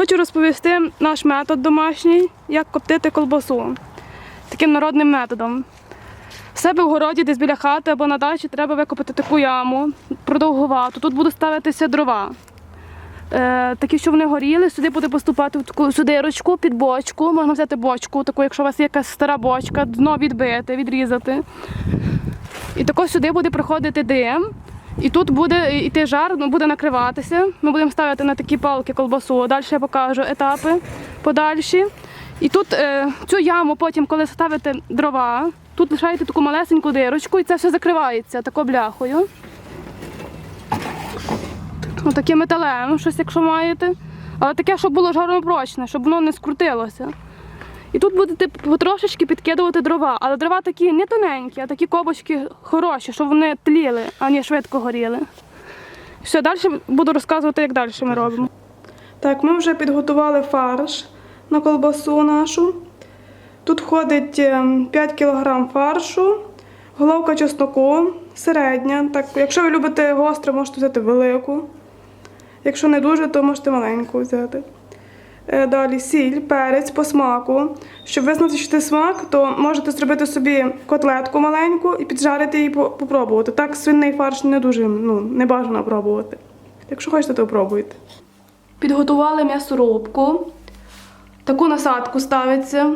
Хочу розповісти наш метод домашній, як коптити колбасу. Таким народним методом. В себе в городі, десь біля хати або на дачі, треба викопати таку яму продовгувату. Тут будуть ставитися дрова. Е, такі, що вони горіли, сюди буде поступати в таку судирочку під бочку. Можна взяти бочку, таку, якщо у вас є якась стара бочка, дно відбити, відрізати. І тако сюди буде приходити дим. І тут буде йти жар, ну, буде накриватися. Ми будемо ставити на такі палки колбасу. Далі я покажу етапи подальші. І тут е, цю яму потім, коли ставите дрова, тут лишаєте таку малесеньку дирочку і це все закривається такою бляхою. Отаким металем, щось якщо маєте. Але таке, щоб було жаропрочне, щоб воно не скрутилося. І тут будете потрошечки підкидувати дрова. Але дрова такі не тоненькі, а такі кобочки хороші, щоб вони тліли, а не швидко горіли. Все, далі буду розказувати, як далі ми робимо. Так, ми вже підготували фарш на колбасу нашу. Тут входить ем, 5 кг фаршу, головка чесноку, середня. Так, якщо ви любите гостре, можете взяти велику. Якщо не дуже, то можете маленьку взяти. Е, Далі сіль, перець по смаку. Щоб визначити смак, то можете зробити собі котлетку маленьку і піджарити її по- попробувати. Так свинний фарш не дуже ну, не бажано пробувати. Якщо хочете, то пробуйте. Підготували м'ясорубку. Таку насадку ставиться.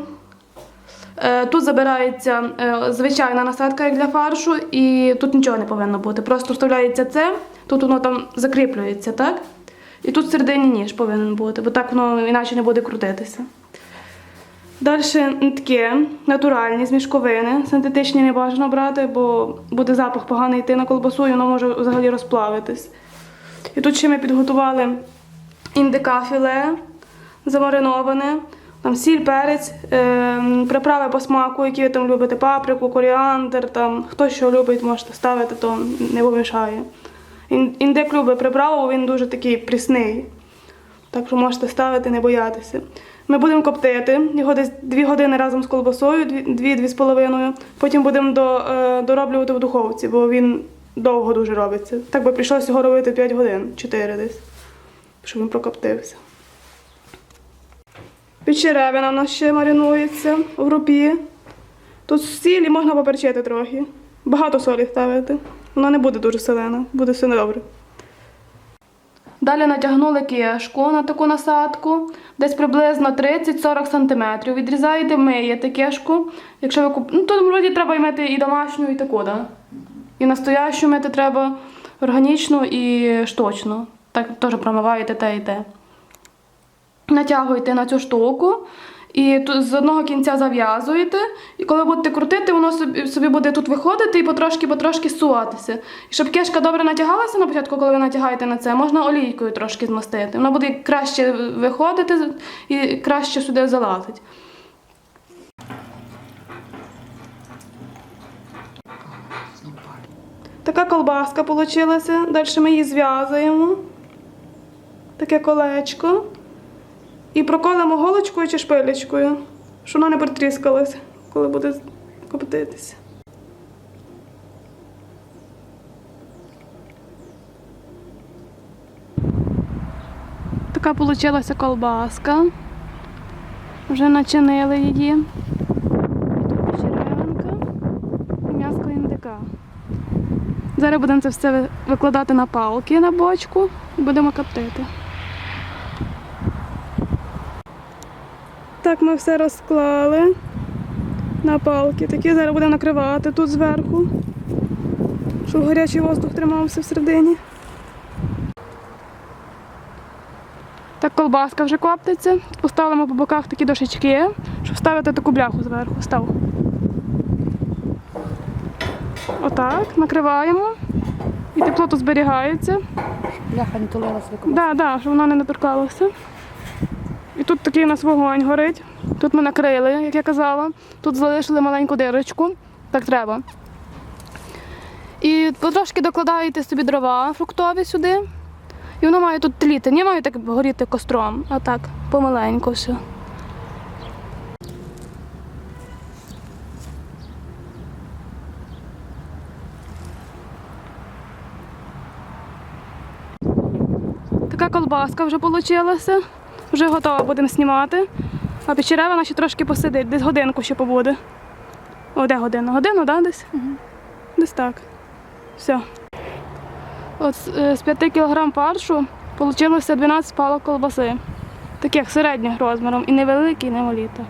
Е, Тут забирається е, звичайна насадка як для фаршу, і тут нічого не повинно бути. Просто вставляється це, тут воно там закріплюється, так? І тут всередині ніж повинен бути, бо так воно іначе не буде крутитися. Далі нитки натуральні з мішковини. Синтетичні не бажано брати, бо буде запах поганий йти на колбасу і воно може взагалі розплавитись. І тут ще ми підготували індика філе замариноване, там сіль, перець, е, приправи по смаку, які ви там любите, паприку, коріандр, там, хто що любить, можете ставити, то не помішає. Ін- Індик любить приправу, він дуже такий прісний. Так що можете ставити, не боятися. Ми будемо коптити його десь 2 години разом з колбасою, 2-2 з половиною. Потім будемо е, дороблювати в духовці, бо він довго дуже робиться. Так би прийшлося його робити 5 годин, 4 десь, щоб він прокоптився. Печеревина в нас ще маринується в рупі. Тут сілі можна поперчити трохи. Багато солі ставити. Вона не буде дуже солена, буде все добре. Далі натягнули кишку на таку насадку, десь приблизно 30-40 см. Відрізаєте, миєте кишку. Якщо ви куп... Ну, то вроді треба і мити і домашню, і таку, да? І настоящу мити треба органічну і штучну. Так теж промиваєте те і те. Натягуєте на цю штуку. І тут з одного кінця зав'язуєте, і коли будете крутити, воно собі, собі буде тут виходити і потрошки-потрошки суватися. І щоб кишка добре натягалася на початку, коли ви натягаєте на це, можна олійкою трошки змастити. Воно буде краще виходити і краще сюди залазить. Така колбаска вийшла. Далі ми її зв'язуємо. Таке колечко. І проколимо голочкою чи шпилечкою, щоб вона не притріскалася, коли буде коптитися. Така вийшла колбаска. Вже начинили її. Тут черевинка і м'яско індика. Зараз будемо це все викладати на палки на бочку і будемо коптити. Так, ми все розклали на палки. Такі зараз будемо накривати тут зверху, щоб гарячий воздух тримався всередині. Так колбаска вже коптиться. Поставимо по боках такі дошечки, щоб ставити таку бляху зверху. Став. Отак, накриваємо. І тепло тут зберігається. Бляха не тулилась викопати. Да, да, щоб вона не доторкалася. І тут такий у нас вогонь горить. Тут ми накрили, як я казала. Тут залишили маленьку дирочку. Так треба. І потрошки докладаєте собі дрова фруктові сюди. І воно має тут тліти. Не має так горіти костром, а так, помаленьку все. Така колбаска вже вийшла. Вже готова, будемо знімати. А печерева ще трошки посидить, десь годинку ще побуде. О, де година? Годину, да, десь? Десь так. Все. От з- е, 5 кг фаршу вийшло 12 палок колбаси. Таких середніх розміром. І невеликі, і немалі так.